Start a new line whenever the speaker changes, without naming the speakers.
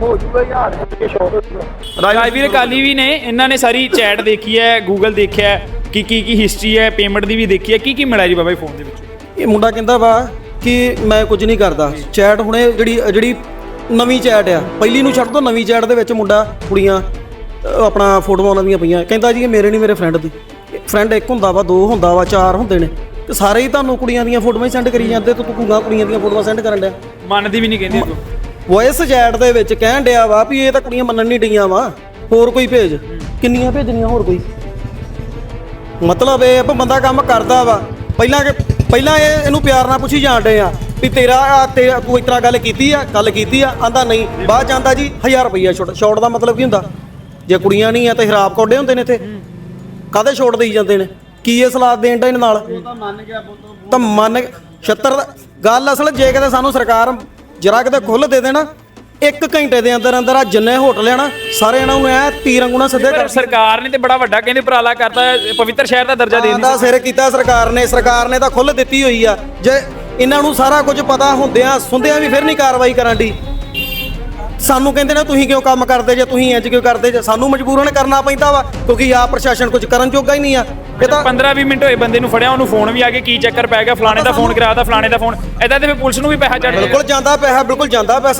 ਹੋ ਜੂਗਾ ਯਾਰ ਹੋ। ਜੂਗਾ
ਰਾਜਵੀਰ ਵੀ ਨੇ ਇਹਨਾਂ ਨੇ ਸਾਰੀ ਚੈਟ ਦੇਖੀ ਹੈ ਗੂਗਲ ਦੇਖਿਆ ਹੈ, ਕੀ ਕੀ ਕੀ ਹਿਸਟਰੀ ਹੈ ਪੇਮੈਂਟ ਦੀ ਵੀ ਦੇਖੀ ਹੈ ਕੀ ਕੀ ਮਿਲਿਆ ਜੀ ਬਾਬਾ ਜੀ ਫੋਨ ਦੇ ਵਿੱਚ?
ਇਹ ਮੁੰਡਾ ਕਹਿੰਦਾ ਵਾ ਕਿ ਮੈਂ ਕੁਝ ਨਹੀਂ ਕਰਦਾ। ਚੈਟ ਹੁਣੇ ਜਿਹੜੀ ਜਿਹੜੀ ਨਵੀਂ ਚੈਟ ਆ ਪਹਿਲੀ ਨੂੰ ਛੱਡ ਦੋ ਨਵੀਂ ਚੈਟ ਦੇ ਵਿੱਚ ਮੁੰਡਾ ਕੁੜੀਆਂ ਅਹ ਆਪਣਾ ਫੋਟੋਆਂ ਉਹਨਾਂ ਦੀਆਂ ਪਈਆਂ। ਕਹਿੰਦਾ ਜੀ ਇਹ ਮੇਰੇ ਨਹੀਂ ਮੇਰੇ ਫਰੈਂਡ ਦੀ। ਫਰੈਂਡ ਇੱਕ ਹੁੰਦਾ ਵਾ ਦੋ ਹੁੰਦਾ ਵਾ ਚਾਰ ਹੁੰਦੇ ਨੇ। ਤੇ ਸਾਰੇ ਹੀ ਤੁਹਾਨੂੰ ਕੁੜੀਆਂ ਦੀਆਂ ਫੋਟੋਆਂ ਹੀ ਸੈਂਡ ਕਰੀ ਜਾਂਦੇ ਤੇ ਤੂੰ ਕੁੜੀਆਂ ਕੁੜੀਆਂ ਦੀਆਂ ਫੋਟੋਆਂ ਸੈਂਡ ਕਰਨ ਡਿਆ।
ਮੰਨਦੀ ਵੀ ਨਹੀਂ ਕਹਿੰਦੀ ਤੂੰ।
ਵੌਇਸ ਚੈਟ ਦੇ ਵਿੱਚ ਕਹਿਣ ਡਿਆ ਵਾ ਵੀ ਇਹ ਤਾਂ ਕੁੜੀਆਂ ਮੰਨਣ ਨਹੀਂ ਡਈਆਂ ਵਾ। ਹੋਰ ਕੋਈ ਭੇਜ? ਕਿੰਨੀਆਂ ਭੇਜਣੀਆਂ ਹੋਰ ਕੋਈ? ਮਤਲਬ ਇਹ ਆ ਵੀ ਬੰਦਾ ਕੰਮ ਕਰਦਾ ਵਾ। ਪਹਿਲਾਂ ਕਿ ਪਹਿਲਾਂ ਇਹ ਇਹਨੂੰ ਪਿਆਰ ਨਾਲ ਪੁੱਛੀ ਜਾਂਦੇ ਆ ਵੀ ਤੇਰਾ ਆ ਤੇ ਤੂੰ ਇਸ ਤਰ੍ਹਾਂ ਗੱਲ ਕੀਤੀ ਆ ਗੱਲ ਕੀਤੀ ਆ। ਆਂਦਾ ਨਹੀਂ। ਬਾਅਦ ਚ ਆਂਦਾ ਜੀ 1000 ਰੁਪਈਆ ਛੋਟ ਛੋਟ ਦਾ ਮਤਲਬ ਕੀ ਹੁੰਦਾ? ਜੇ ਕੁੜੀਆਂ ਨਹੀਂ ਆ ਤੇ ਹਰਾਬ ਕੋਡੇ ਹੁੰਦੇ ਨੇ ਇੱਥੇ। ਕਾਹਦੇ ਛੋਟ ਦੇਈ ਜਾਂਦੇ ਨੇ? ਕੀ ਇਹ ਸਲਾਦ ਦੇਣ ਦਾ ਇਹਨਾਂ ਨਾਲ? ਤਾਂ ਮੰਨ 76 ਦਾ ਗੱਲ ਅਸਲ ਜੇ ਕਿਤੇ ਸਾਨੂੰ ਸਰਕਾਰ ਜਰਾ ਕਿਤੇ ਖੁੱਲ ਦੇ ਦੇਣਾ। ਇੱਕ ਘੰਟੇ ਦੇ ਅੰਦਰ ਅੰਦਰ ਆ ਜਿੰਨੇ ਹੋਟਲ ਆ ਨਾ ਸਾਰੇ ਇਹਨਾਂ ਨੂੰ ਐ ਤੀਰ ਨਾ ਸਿੱਧੇ
ਪਰ
ਕਰ
ਸਰਕਾਰ ਨੇ ਤੇ ਬੜਾ ਵੱਡਾ ਕਹਿੰਦੇ ਉਪਰਾਲਾ ਕਰਤਾ ਪਵਿੱਤਰ ਸ਼ਹਿਰ ਦਾ ਦਰਜਾ ਦੇ
ਦਾ ਸਿਰ ਕੀਤਾ ਸਰਕਾਰ ਨੇ ਸਰਕਾਰ ਨੇ ਤਾਂ ਖੁੱਲ ਦਿੱਤੀ ਹੋਈ ਆ। ਜੇ ਇਹਨਾਂ ਨੂੰ ਸਾਰਾ ਕੁਝ ਪਤਾ ਹੁੰਦਿਆਂ ਸੁਣਦਿਆਂ ਵੀ ਫਿਰ ਨਹੀਂ ਕਾਰਵਾਈ ਕਰਨ ਦੀ। ਸਾਨੂੰ ਕਹਿੰਦੇ ਨੇ ਤੁਸੀਂ ਕਿਉਂ ਕੰਮ ਕਰਦੇ ਜੇ ਤੁਸੀਂ ਇੰਜ ਕਿਉਂ ਕਰਦੇ ਜੇ? ਸਾਨੂੰ ਮਜਬੂਰਨ ਕਰਨਾ ਪੈਂਦਾ ਵਾ ਕਿਉਂਕਿ ਆ ਪ੍ਰਸ਼ਾਸਨ ਕੁਝ ਕਰਨ ਜੋਗਾ ਹੀ ਨਹੀਂ ਆ। ਇਹ ਤਾਂ
15 20 ਮਿੰਟ ਹੋਏ ਬੰਦੇ ਨੂੰ ਫੜਿਆ ਉਹਨੂੰ ਫੋਨ ਵੀ ਆ ਕੇ ਕੀ ਚੱਕਰ ਪੈ ਗਿਆ? ਫਲਾਣੇ ਦਾ ਫੋਨ ਕਰਾਇਆ ਤਾਂ ਫਲਾਣੇ ਦਾ ਫੋਨ ਐਦਾਂ ਤੇ ਫਿਰ ਪੁਲਿਸ ਨੂੰ ਵੀ ਪੈਸਾ ਚੜ
ਬਿਲਕੁਲ ਜਾਂਦਾ ਪੈਸਾ ਬਿਲਕੁਲ ਜਾਂਦਾ ਪੈਸਾ